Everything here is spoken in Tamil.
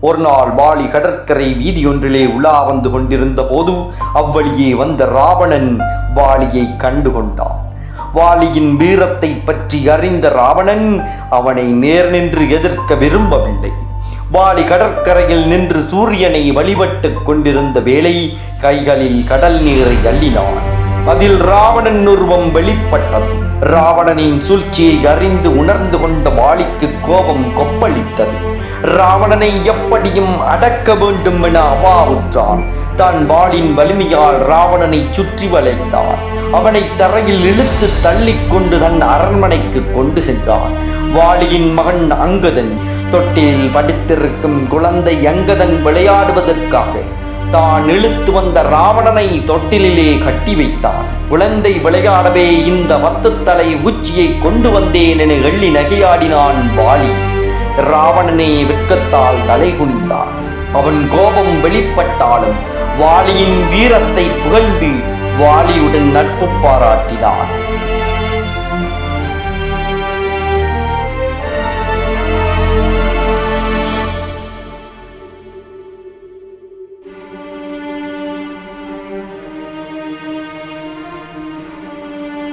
ஒரு நாள் வாலி கடற்கரை வீதியொன்றிலே உலா வந்து கொண்டிருந்த போது அவ்வழியே வந்த ராவணன் வாலியை கண்டு கொண்டான். வாலியின் வீரத்தை பற்றி அறிந்த ராவணன் அவனை நேர் நின்று எதிர்க்க விரும்பவில்லை. வாலி கடற்கரையில் நின்று சூரியனை வழிபட்டுக் கொண்டிருந்த வேளை கைகளில் கடல் நீரை அள்ளினான். அதில் ராவணன் உருவம் வெளிப்பட்டது. ராவணனின் சூழ்ச்சியை அறிந்து உணர்ந்து கொண்ட வாளிக்கு கோபம் கொப்பளித்தது. ராவணனை எப்படியும் அடக்க வேண்டும் என அவாவுற்றான். தான் வாளின் வலிமையால் ராவணனை சுற்றி வளைத்தான் அவனை தரையில் இழுத்து தள்ளிக்கொண்டு தன் அரண்மனைக்கு கொண்டு சென்றான். வாளியின் மகன் அங்கதன். தொட்டிலில் படித்திருக்கும் குழந்தை அங்கதன் விளையாடுவதற்காக தான் இழுத்து வந்த ராவணனை தொட்டிலிலே கட்டி வைத்தான். குழந்தை விளையாடவே இந்த வத்துத்தலை உச்சியை கொண்டு வந்தேன் என எள்ளி நகையாடினான் வாலி. ராவணனே வெட்கத்தால் தலை குனிந்தான். அவன் கோபம் வெளிப்பட்டாலும் வாலியின் வீரத்தை புகழ்ந்து வாலியுடன் நட்பு பாராட்டினான்.